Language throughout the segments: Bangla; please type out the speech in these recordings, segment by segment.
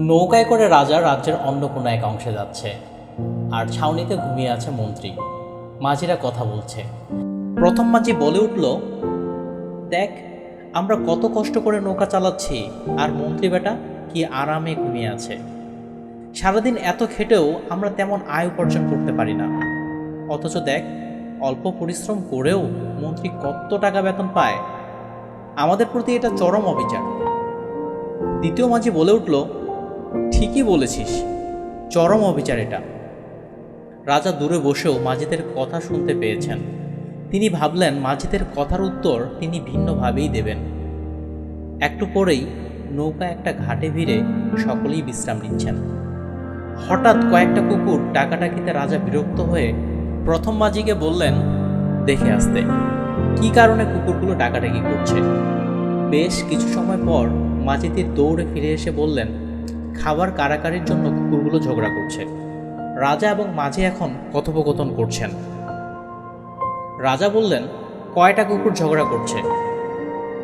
নৌকায় করে রাজা রাজ্যের অন্য কোনো এক অংশে যাচ্ছে। আর ছাউনিতে ঘুমিয়ে আছে মন্ত্রী। মাঝিরা কথা বলছে। প্রথম মাঝি বলে উঠল, দেখ, আমরা কত কষ্ট করে নৌকা চালাচ্ছি, আর মন্ত্রী বেটা কি আরামে ঘুমিয়ে আছে। সারাদিন এত খেটেও আমরা তেমন আয় উপার্জন করতে পারি না। অথচ দেখ, অল্প পরিশ্রম করেও মন্ত্রী কত টাকা বেতন পায়। আমাদের প্রতি এটা চরম অবিচার। দ্বিতীয় মাঝি বলে উঠল ঠিকই বলেছিস। চরম অবিচার এটা। রাজা দূরে বসেও মাঝিদের কথা শুনতে পেয়েছেন। তিনি ভাবলেন মাঝিদের কথার উত্তর তিনি ভিন্নভাবেই দেবেন। একটু পরেই নৌকা একটা ঘাটে ভিড়ে সকলেই বিশ্রাম নিচ্ছেন। হঠাৎ কয়েকটা কুকুর ডাকাডাকিতে রাজা বিরক্ত হয়ে প্রথম মাঝিকে বললেন, দেখে আসতে। কি কারণে কুকুরগুলো ডাকাডাকি করছে? বেশ কিছু সময় পর মাঝিতে দৌড়ে ফিরে এসে বললেন খাবার কারাকারির জন্য কুকুরগুলো ঝগড়া করছে। রাজা এবং মাঝি এখন কথোপকথন করছেন। রাজা বললেন, কয়টা কুকুর ঝগড়া করছে?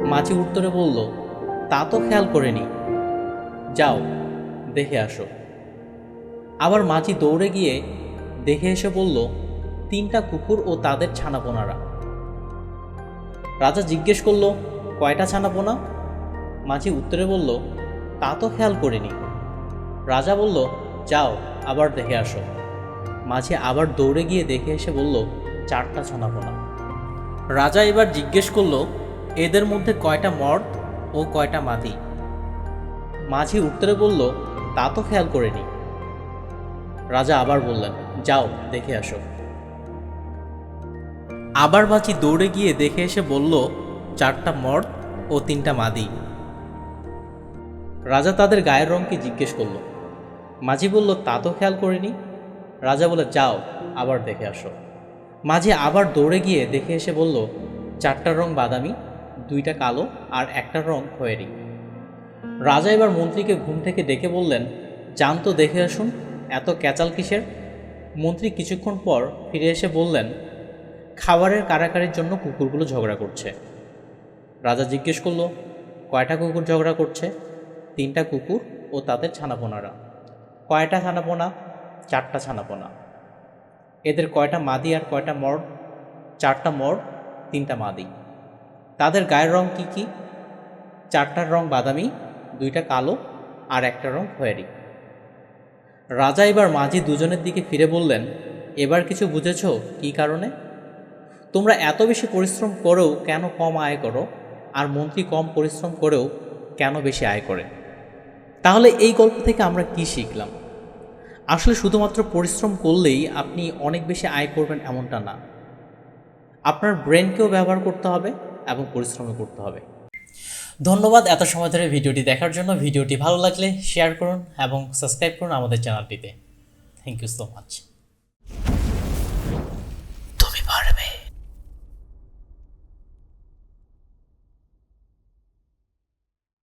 মাঝি উত্তরে বলল, তা তো খেয়াল করেনি। যাও, দেখে আসো। আবার মাঝি দৌড়ে গিয়ে দেখে এসে বলল, তিনটা কুকুর ও তাদের ছানাপোনারা। রাজা জিজ্ঞেস করল, কয়টা ছানাপোনা? মাঝি উত্তরে বলল, তা তো খেয়াল করিনি। রাজা বলল, যাও, আবার দেখে আসো। মাঝি আবার দৌড়ে গিয়ে দেখে এসে বলল, চারটা ছানাপোনা। রাজা এবার জিজ্ঞেস করল, এদের মধ্যে কয়টা মর্দ ও কয়টা মাদি মাঝি উত্তরে বলল, তা তো খেয়াল করেনি। রাজা আবার বললেন, যাও, দেখে আসো। আবার মাঝি দৌড়ে গিয়ে দেখে এসে বলল, চারটা মর্দ ও তিনটা মাদি রাজা তাদের গায়ের রঙকে জিজ্ঞেস করল মাঝি বলল, তা তো খেয়াল করিনি। রাজা বলে, যাও, আবার দেখে আসো। মাঝি আবার দৌড়ে গিয়ে দেখে এসে বলল চারটার রং বাদামি, দুইটা কালো আর একটার রং খয়েরি। রাজা এবার মন্ত্রীকে ঘুম থেকে ডেকে বললেন, যান তো দেখে আসুন, এত ক্যাচাল কিসের? মন্ত্রী কিছুক্ষণ পর ফিরে এসে বললেন, খাবারের কারাকারির জন্য কুকুরগুলো ঝগড়া করছে। রাজা জিজ্ঞেস করল, কয়টা কুকুর ঝগড়া করছে? তিনটা কুকুর ও তাদের ছানাপোনারা। কয়টা ছানাপোনা? চারটা ছানাপোনা। এদের কয়টা মাদি আর কয়টা মর্ড চারটা মর্ড তিনটা মাদি। তাদের গায়ের রং কি কি? চারটার রং বাদামি, দুইটা কালো আর একটা রং খয়েরি। রাজা এবার মাঝি দুজনের দিকে ফিরে বললেন, এবার কিছু বুঝেছ কি কারণে? তোমরা এত বেশি পরিশ্রম করেও কেন কম আয় করো? আর মন্ত্রী কম পরিশ্রম করেও কেন বেশি আয় করে? তাহলে এই গল্প থেকে আমরা কি শিখলাম? আসলে শুধুমাত্র পরিশ্রম করলেই আপনি অনেক বেশি আয় করবেন এমনটা না। আপনার ব্রেনকেও ব্যবহার করতে হবে এবং পরিশ্রমও করতে হবে। ধন্যবাদ এত সময় ধরে ভিডিওটি দেখার জন্য। ভিডিওটি ভালো লাগলে শেয়ার করুন এবং সাবস্ক্রাইব করুন আমাদের চ্যানেলটিতে। Thank you so much